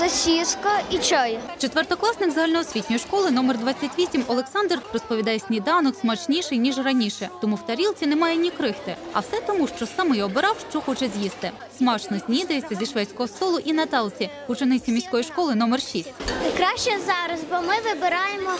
сосиска і чай. Четвертокласник загальноосвітньої школи номер 28 Олександр розповідає, сніданок смачніший ніж раніше, тому в тарілці немає ні крихти. А все тому, що саме й обирав, що хоче з'їсти. Смачно снідається зі шведського столу і Наталці, учениці міської школи номер 6. Краще зараз, бо ми вибираємо,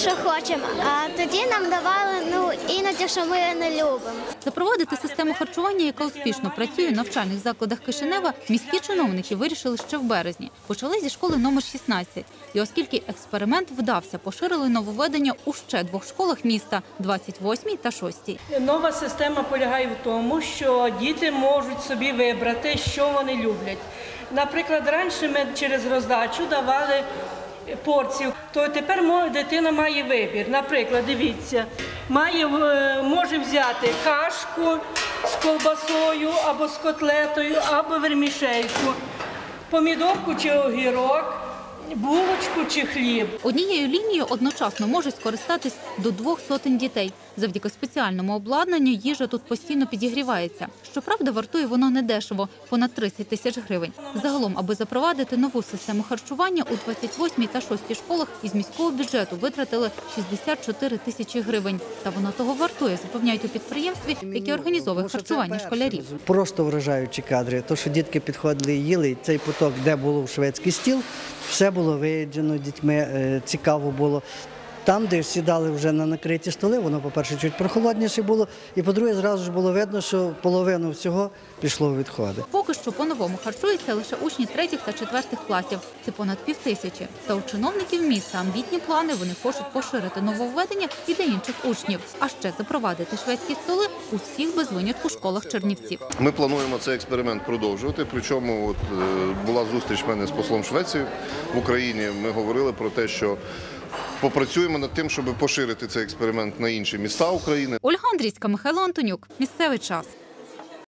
що хочемо. А тоді нам давали ну іноді, що ми не любимо. Запровадити систему харчування, яка успішно працює в навчальних закладах Кишинева, міські чиновники вирішили ще в березні. Почали зі школи номер 16. І оскільки експеримент вдався, поширили нововведення у ще двох школах міста 28 та 6. Нова система полягає в тому, що діти можуть собі вибрати, що вони люблять. Наприклад, раніше ми через роздачу давали порцію, то тепер дитина має вибір. Наприклад, дивіться, має, може взяти кашку з ковбасою або з котлетою, або вермішельку, помідорку чи огірок, булочку чи хліб. Однією лінією одночасно можуть скористатись до двох сотень дітей. Завдяки спеціальному обладнанню їжа тут постійно підігрівається. Щоправда, вартує воно недешево – понад 30 тисяч гривень. Загалом, аби запровадити нову систему харчування, у 28 та 6 школах із міського бюджету витратили 64 тисячі гривень. Та воно того вартує, запевняють у підприємстві, яке організовує харчування школярів. Просто вражаючі кадри. То, що дітки підходили і їли, і цей поток, де був шведський стіл, все було виїджено дітьми, е, цікаво було. Там, де сідали вже на накриті столи, воно, по-перше, чуть прохолодніше було, і по-друге, зразу ж було видно, що половину всього пішло в відходи. Поки що по-новому харчуються лише учні третіх та четвертих класів. Це понад півтисячі. Та у чиновників міста амбітні плани. Вони хочуть поширити нововведення і для інших учнів. А ще запровадити шведські столи у всіх без винятку школах Чернівців. Ми плануємо цей експеримент продовжувати. Причому от, е, була зустріч в мене з послом Швеції в Україні. Ми говорили про те, що попрацюємо над тим, щоб поширити цей експеримент на інші міста України. Ольга Андрійська, Михайло Антонюк. Місцевий час.